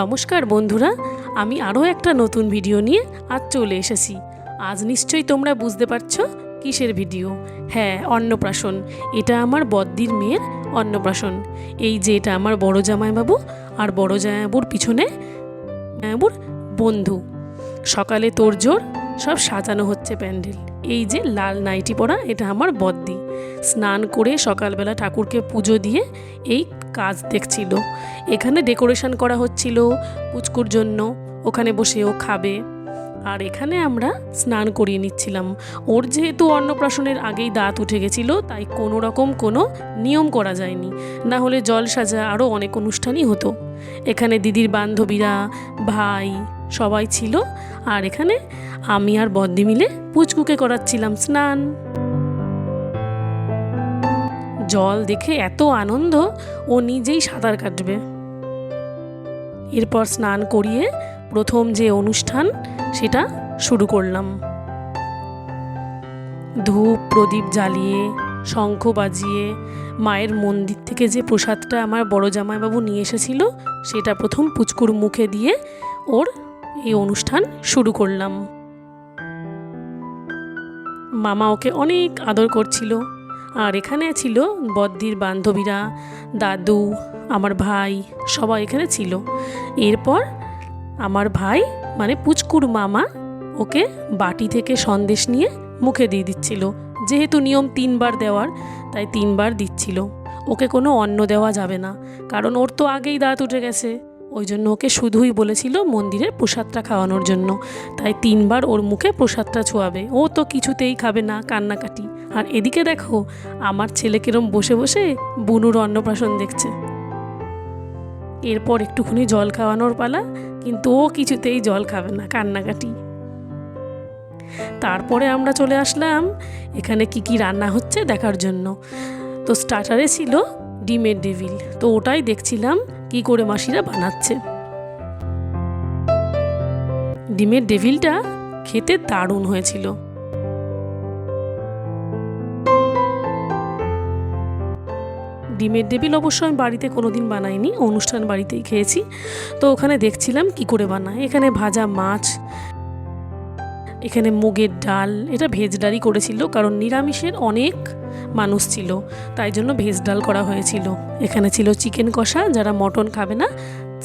নমস্কার বন্ধুরা, আমি আরও একটা নতুন ভিডিও নিয়ে আজ চলে এসেছি। আজ নিশ্চয়ই তোমরা বুঝতে পারছ কিসের ভিডিও? হ্যাঁ অন্নপ্রাশন। এটা আমার বদ্দির মেয়ের অন্নপ্রাশন। এই যে এটা আমার বড় জামাইবাবু আর বড় জামাইবাবুর পিছনে জামাইবাবুর বন্ধু। সকালে তোড়জোড় সব সাজানো হচ্ছে প্যান্ডেল। এই যে লাল নাইটি পরা এটা আমার বদ্দি। স্নান করে সকালবেলা ঠাকুরকে পুজো দিয়ে এই কাজ দেখছিল। এখানে ডেকোরেশন করা হচ্ছিল পুচকুর জন্য, ওখানে বসে ও খাবে। আর এখানে আমরা স্নান করিয়ে নিচ্ছিলাম। ওর যেহেতু অন্নপ্রাশনের আগেই দাঁত উঠে গেছিল, তাই কোনো রকম কোনো নিয়ম করা যায়নি। না হলে জল সাজা আরও অনেক অনুষ্ঠানই হতো। এখানে দিদির বান্ধবীরা, ভাই সবাই ছিল। আর এখানে আমি আর বদ্দি মিলে পুচকুকে করাচ্ছিলাম স্নান। জল দেখে এত আনন্দ, ও নিজেই সাঁতার কাটবে। এরপর স্নান করিয়ে প্রথম যে অনুষ্ঠান, সেটা শুরু করলাম। ধূপ প্রদীপ জ্বালিয়ে, শঙ্খ বাজিয়ে, মায়ের মন্দির থেকে যে প্রসাদটা আমার বড় জামাইবাবু নিয়ে এসেছিল, সেটা প্রথম পুচকুর মুখে দিয়ে ওর এই অনুষ্ঠান শুরু করলাম। মামা ওকে অনেক আদর করছিল। আর এখানে ছিল বদ্দির বান্ধবীরা, দাদু, আমার ভাই, সবাই এখানে ছিল। এরপর আমার ভাই মানে পুচকুর মামা, ওকে বাটি থেকে সন্দেশ নিয়ে মুখে দিয়ে দিচ্ছিল। যেহেতু নিয়ম তিনবার দেওয়ার, তাই তিনবার দিচ্ছিল। ওকে কোনো অন্ন দেওয়া যাবে না, কারণ ওর তো আগেই দাঁত উঠে গেছে। ওই জন্য ওকে শুধুই বলেছিল মন্দিরের প্রসাদটা খাওয়ানোর জন্য। তাই তিনবার ওর মুখে প্রসাদটা ছোঁয়াবে। ও তো কিছুতেই খাবে না কান্নাকাটি। আর এদিকে দেখো, আমার ছেলে কিরম বসে বসে বুনুর অন্নপ্রাশন দেখছে। এরপর একটুখানি জল খাওয়ানোর পালা, কিন্তু ও কিছুতেই জল খাবে না, কান্নাকাটি। তারপরে আমরা চলে আসলাম, এখানে কি কি রান্না হচ্ছে দেখার জন্য। তো স্টার্টারে ছিল ডিমের ডেভিল, তো ওটাই দেখছিলাম কি করে মাসিরা বানাচ্ছে। ডিমের ডেভিলটা খেতে দারুণ হয়েছিল। ডিমের ডেবিল অবশ্য আমি বাড়িতে কোনো দিন বানাইনি, অনুষ্ঠান বাড়িতেই খেয়েছি। তো ওখানে দেখছিলাম কি করে বানায়। এখানে ভাজা মাছ, এখানে মুগের ডাল, এটা ভেজ ডালই করেছিল কারণ নিরামিষের অনেক মানুষ ছিল, তাই জন্য ভেজ ডাল করা হয়েছিল। এখানে ছিল চিকেন কষা, যারা মটন খাবে না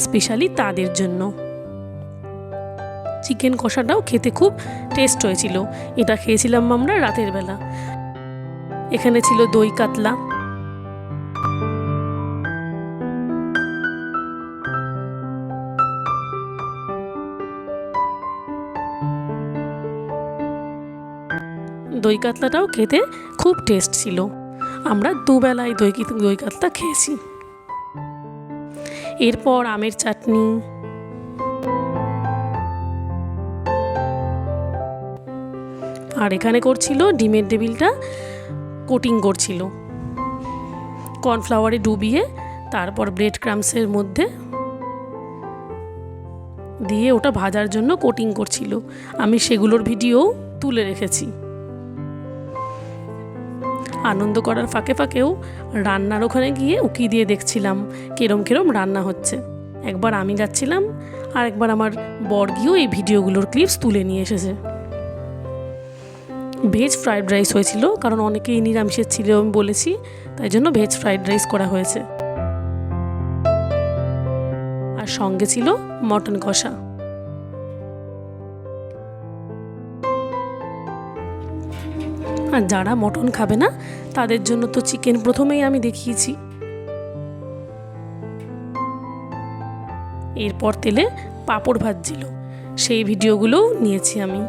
স্পেশালি তাদের জন্য। চিকেন কষাটাও খেতে খুব টেস্ট হয়েছিল। এটা খেয়েছিলাম আমরা রাতের বেলা। এখানে ছিল দই কাতলা। দই কাতলাটাও খেতে খুব টেস্ট ছিল। আমরা দুবেলায় দই দই কাতলা খেয়েছি। এরপর আমের চাটনি। আর এখানে করছিল ডিমের টেবিলটা কোটিং করছিল। কর্নফ্লাওয়ারে ডুবিয়ে তারপর ব্রেড ক্রামসের মধ্যে দিয়ে ওটা ভাজার জন্য কোটিং করছিল। আমি সেগুলোর ভিডিও তুলে রেখেছি। আনন্দ করার ফাঁকে ফাঁকেও রান্নার ওখানে গিয়ে উকি দিয়ে দেখছিলাম কেরম কেরম রান্না হচ্ছে। একবার আমি যাচ্ছিলাম, আর একবার আমার বর গিয়েও এই ভিডিওগুলোর ক্লিপস তুলে নিয়ে এসেছে। ভেজ ফ্রাইড রাইস হয়েছিল, কারণ অনেকেই নিরামিষের ছিল আমি বলেছি, তাই জন্য ভেজ ফ্রাইড রাইস করা হয়েছে। আর সঙ্গে ছিল মটন কষা। আর যারা মটন খাবে না, তাদের জন্য তো চিকেন প্রথমেই আমি দেখিয়েছি। এরপর তেলে পাঁপড় ভাজছিল। সেই ভিডিওগুলোও নিয়েছি আমি।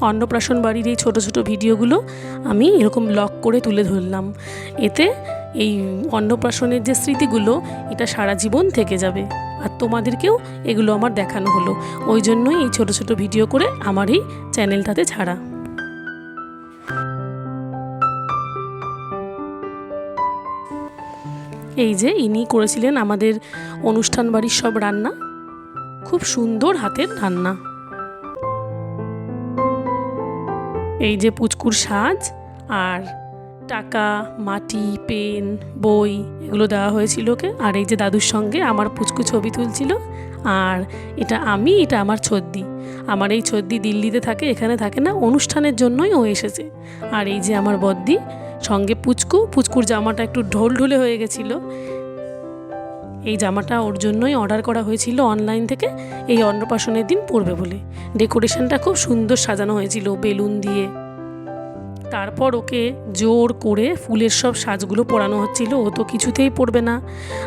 অন্নপ্রাশন বাড়ির এই ছোটো ছোটো ভিডিওগুলো আমি এরকম ব্লগ করে তুলে ধরলাম। এতে এই অন্নপ্রাশনের যে স্মৃতিগুলো, এটা সারা জীবন থেকে যাবে। আর তোমাদেরকেও এগুলো আমার দেখানো হলো। ওই জন্যই এই ছোট ছোট ভিডিও করে আমার এই চ্যানেলটাতে ছাড়া। এই যে ইনি করেছিলেন আমাদের অনুষ্ঠান বাড়ির সব রান্না। খুব সুন্দর হাতের রান্না। এই যে পুচকুর সাজ আর টাকা, মাটি, পেন, বই এগুলো দেওয়া হয়েছিল ওকে। আর এই যে দাদুর সঙ্গে আমার পুচকু ছবি তুলছিল, আর এটা আমি, এটা আমার ছদ্দি। আমার এই ছদ্দি দিল্লিতে থাকে, এখানে থাকে না, অনুষ্ঠানের জন্যই ও এসেছে। আর এই যে আমার বদ্দি, সঙ্গে পুচকু, পুচকুর জামাটা একটু ঢোল ঢুলে হয়ে গেছিল। এই জামাটা ওর জন্যই অর্ডার করা হয়েছিল অনলাইন থেকে, এই অন্নপ্রাশনের দিন পরবে বলে। ডেকোরেশনটা খুব সুন্দর সাজানো হয়েছিল, বেলুন দিয়ে। তারপর ওকে জোর করে ফুলের সব সাজগুলো পরানো হচ্ছিল। ও তো কিছুতেই পরবে না।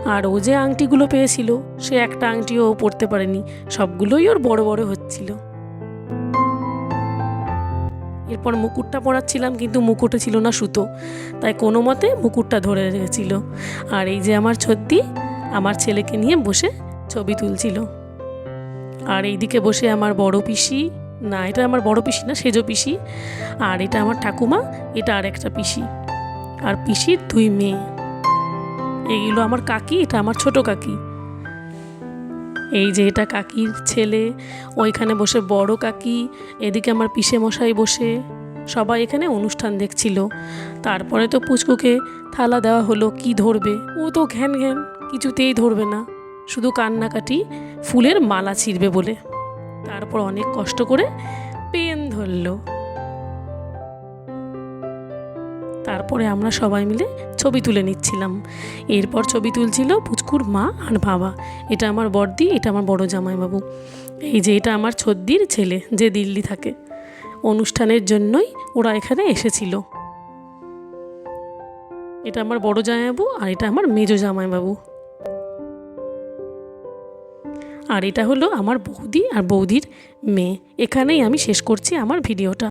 আর ও যে আংটিগুলো পেয়েছিল, সে একটা আংটিও ও পরতে পারেনি। সবগুলোই ওর বড় বড় হচ্ছিল। এরপর মুকুটটা পরাচ্ছিলাম, কিন্তু মুকুটে ছিল না সুতো। তাই কোনো মতে মুকুটটা ধরে রেখেছিল। আর এই যে আমার ছদ্দি আমার ছেলেকে নিয়ে বসে ছবি তুলছিল। আর এইদিকে বসে আমার বড় পিসি না, এটা আমার বড় পিসি না, সেজো পিসি। আর এটা আমার ঠাকুমা, এটা আর একটা পিসি। আর পিসির দুই মেয়ে। এইগুলো আমার কাকি, এটা আমার ছোট কাকি। এই যে এটা কাকির ছেলে, ওইখানে বসে বড় কাকি, এদিকে আমার পিসে মশাই বসে। সবাই এখানে অনুষ্ঠান দেখছিল। তারপরে তো পুচকুকে থালা দেওয়া হলো, কি ধরবে? ও তো ঘ্যান ঘ্যান, কিছুতেই ধরবে না। শুধু কান্নাকাটি, ফুলের মালা ছিঁড়বে বলে। তারপর অনেক কষ্ট করে পেন ধরলো। তারপরে আমরা সবাই মিলে ছবি তুলে নিচ্ছিলাম। এরপর ছবি তুলছিল পুচকুর মা আর বাবা। এটা আমার বড়দি, এটা আমার বড় জামাইবাবু। এই যে এটা আমার ছদ্দির ছেলে যে দিল্লি থাকে। অনুষ্ঠানের জন্যই ওরা এখানে এসেছিল। এটা আমার বড় জামাইবাবু আর এটা আমার মেজো জামাইবাবু। আর এটা হলো আমার বৌদি আর বৌদির মেয়ে। এখানেই আমি শেষ করছি আমার ভিডিওটা।